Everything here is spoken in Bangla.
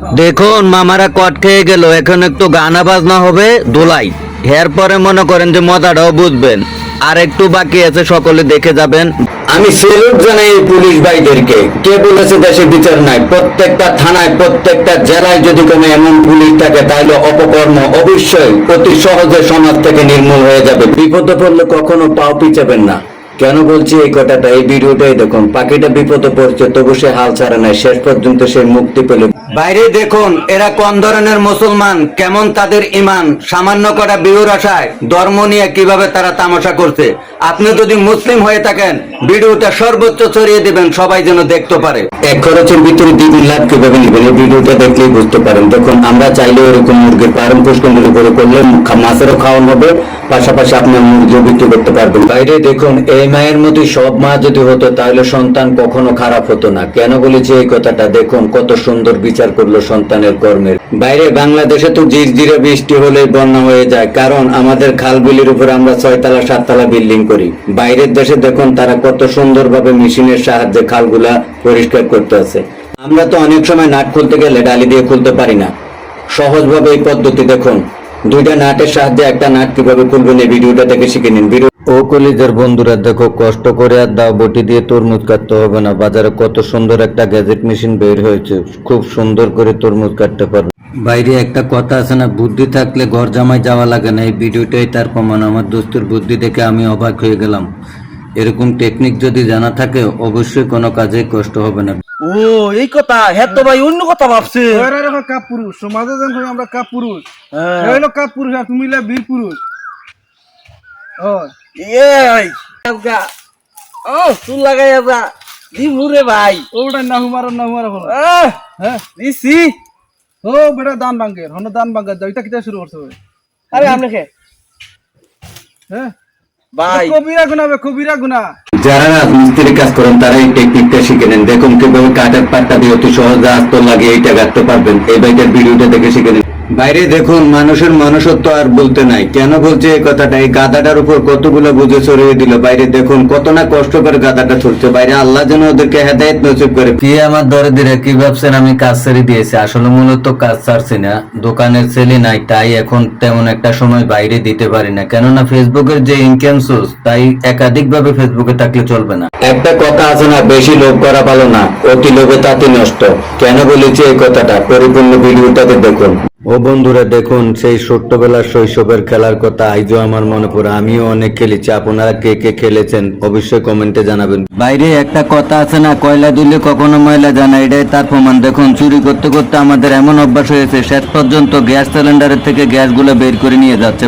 দেখুন, মামারা কট খেয়ে গেল, এখন একটু গানা বাজনা হবে, দোলাই। এরপরে মনে করেন যে মজাটাও বুঝবেন। আর একটু বাকি আছে, সকলে দেখে যাবেন। আমি সেলুট জানাই পুলিশ ভাইদেরকে। কে বলেছে দেশে বিচার নাই? প্রত্যেকটা থানায়, প্রত্যেকটা জেলায় যদি কোনো এমন পুলিশ থাকে, তাহলে অপকর্ম অবশ্যই অতি সহজে সমাজ থেকে নির্মূল হয়ে যাবে। বিপদে পড়লে কখনো পাও পিছাবেন না। কেন বলছি এই কথাটা? এই ভিডিওটাই দেখুন। পাখিটা বিপদে পড়ছে, তবু সে হাল ছাড়ে নাই। শেষ পর্যন্ত সে মুক্তি পেল। বাইরে দেখুন, এরা কোন ধরনের মুসলমান, কেমন তাদের ইমান সামান্য করা বিহুর আশায় ধর্ম নিয়ে কীভাবে তারা তামাশা করছে? আপনি যদি মুসলিম হয়ে থাকেন, ভিডিওটা সর্বোচ্চ ছড়িয়ে দিবেন, সবাই যেন দেখতে পারে। এক খরচের ভিতরে দ্বিগুণ লাভ কীভাবে নেবেন? এই ভিডিওটা দেখলেই বুঝতে পারেন। দেখুন, আমরা চাইলেও এরকম মুরগির পালন পুষ্কন্ডের উপরে করলে মাছেরও খাওয়ানো হবে, পাশাপাশি আপনার মুরগিও বিক্রি করতে পারবেন। বাইরে দেখুন, এই মায়ের মতো সব মা যদি হতো, তাহলে সন্তান কখনো খারাপ হতো না। কেন বলেছি এই কথাটা? দেখুন কত সুন্দর বিচার করল সন্তানের কর্মের। বাইরে বাংলাদেশে তো জিরজিরে বৃষ্টি হলে বন্যা হয়ে যায়, কারণ আমাদের খালগুলির উপর আমরা ছয়তলা, সাততলা বিল্ডিং করি। বাইরের দেশে দেখুন তারা কত সুন্দরভাবে মেশিনের সাহায্যে খালগুলা পরিষ্কার করতে আছে। আমরা তো অনেক সময় নাট খুলতে গেলে ডালি দিয়ে খুলতে পারি না। সহজভাবে এই পদ্ধতি দেখুন। দুইটা নাটের সাহায্যে একটা নাট কীভাবে খুলবেন এই ভিডিওটা থেকে শিখে নিন। ভিডিও ও কলিজের বন্ধুরা দেখো কষ্ট করে আর দাও বটি দিয়ে তরমুজ কাটতে হবে না। বাজারে কত সুন্দর একটা গ্যাজেট মেশিন বের হয়েছে। খুব সুন্দর করে তরমুজ কাটতে পারবে বাইরে একটা কথা আছে না বুদ্ধি থাকলে ঘর জামাই যাওয়া লাগে না। এই ভিডিওটাই তার প্রমাণ। আমার দোস্তের বুদ্ধি দেখে আমি অবাক হয়ে গেলাম। এরকম টেকনিক যদি জানা থাকে অবশ্যই কোনো কাজে কষ্ট হবে না। ও এই কথা? হ্যাঁ তো ভাই অন্য কথা ভাবছে। কাপ পুরুষ সমাজে কই আমরা কাপ পুরুষ হ্যাঁ। হইল কাপ পুরুষ আর তুমি বীর পুরুষ ও এই। ও চুল লাগাই আজা দি মুরে ভাই। ওটা না হুমারা না হুমারা হলো হ্যাঁ। দিছি ও বেটা দান বাঙ্গের হন দান বাঙ্গের যাও এটা কিটা শুরু করছে আরে আপনি খে। হ্যাঁ। ভাই। কবিরা গুনা কবিরা গুনা। যারা রাজমিস্ত্রি কাজ করেন তারা এই টেকনিকটা শিখে নেন। দেখুন কীভাবে কাঠের পাট্টা দিয়ে অতি সহজে আস্ত লাগিয়ে এইটা কাটতে পারবেন। এই বাইকের ভিডিওটা দেখে শিখে নিন। বাইরে দেখুন মানুষের মনুষ্যত্ব আর বলতে নাই। কেন বলছে এই কথাটা? এই গাদাটার উপর কতগুলো বুঝে ছড়িয়ে দিল। বাইরে দেখুন কত না কষ্ট করে গাদাটা ছুটছে। বাইরে আল্লাহ যেন ওদেরকে হেদায়ত নসিব করে। কি আমার দরে দিরে কি ভাবছেন আমি কাজ ছেড়ে দিয়েছি? আসলে মূলত কাজ ছাড়ছি না। দোকানের ছেলে নাই তাই এখন তেমন একটা সময় বাইরে দিতে পারি না। কেননা ফেসবুকের যে ইনকাম সোর্স তাই একাধিক ভাবে ফেসবুকে থাকলে চলবে না। একটা কথা আছে না বেশি লোভ করা ভালো না। অতি লোভে তাতে নষ্ট। কেন বলেছি এই কথাটা? পরিপূর্ণ ভিডিওটাতে দেখুন। ও বন্ধুরা দেখুন, সেই ছোট্টবেলার শৈশবের খেলার কথা আইজও আমার মনে পড়ে। আমিও অনেক খেলেছি। আপনারা কে কে খেলেছেন অবশ্যই কমেন্টে জানাবেন। বাইরে একটা কথা আছে না, কয়লা দিলে কখনো ময়লা জানা এটাই তার প্রমাণ। দেখুন, চুরি করতে করতে আমাদের এমন অভ্যাস হয়েছে, শেষ পর্যন্ত গ্যাস সিলিন্ডারের থেকে গ্যাসগুলো বের করে নিয়ে যাচ্ছে।